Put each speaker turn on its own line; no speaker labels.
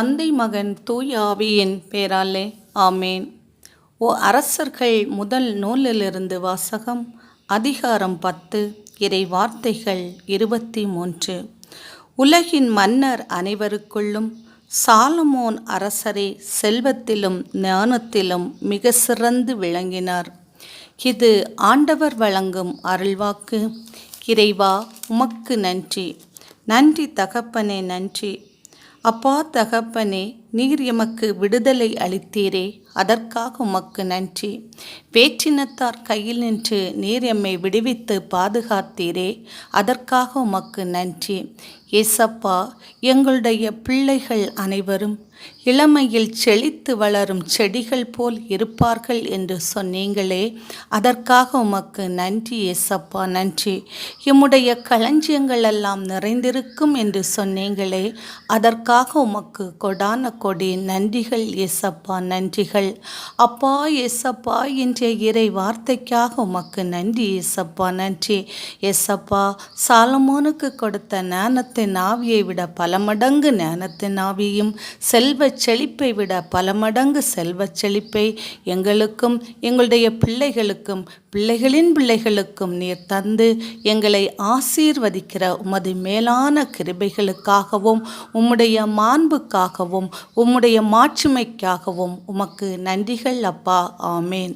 தந்தை மகன் தூய் ஆவியின் பேராலே ஆமேன். ஓ அரசர்கள் முதல் நூலிலிருந்து வாசகம் அதிகாரம் பத்து இறை வார்த்தைகள் இருபத்தி மூன்று உலகின் மன்னர் அனைவருக்குள்ளும் சாலமோன் அரசரே செல்வத்திலும் ஞானத்திலும் மிக சிறந்து விளங்கினார். இது ஆண்டவர் வழங்கும் அருள்வாக்கு. இறைவா உமக்கு நன்றி. நன்றி தகப்பனே நன்றி. அப்பா தகப்பனே நீர் எமக்கு விடுதலை அளித்தீரே. அதற்காக உமக்கு நன்றி. வேற்றினத்தார் கையில் நின்று நீர் எம்மை விடுவித்து பாதுகாத்தீரே. அதற்காக உமக்கு நன்றி. ஏசப்பா எங்களுடைய பிள்ளைகள் அனைவரும் இளமையில் செழித்து வளரும் செடிகள் போல் இருப்பார்கள் என்று சொன்னீங்களே. அதற்காக உமக்கு நன்றி ஏசப்பா நன்றி. எம்முடைய களஞ்சியங்கள் எல்லாம் நிறைந்திருக்கும் என்று சொன்னீங்களே. அதற்காக உமக்கு கொடான கொடி. நன்றிகள் எசப்பா நன்றிகள். அப்பா எசப்பா என்ற இறை வார்த்தைக்காக உமக்கு நன்றி எசப்பா நன்றி. எசப்பா சாலமோனுக்கு கொடுத்த ஞானத்தின் ஆவியை விட பல மடங்கு ஞானத்தின் ஆவியும் செல்வச் செழிப்பை விட பல மடங்கு செல்வச் செழிப்பை எங்களுக்கும் எங்களுடைய பிள்ளைகளுக்கும் பிள்ளைகளின் பிள்ளைகளுக்கும் நீர் தந்து எங்களை ஆசீர்வதிக்கிற உமது மேலான கிருபைகளுக்காகவும் உம்முடைய மாண்புக்காகவும் உம்முடைய மாட்சிமைக்காகவும் உமக்கு நன்றிகள் அப்பா. ஆமேன்.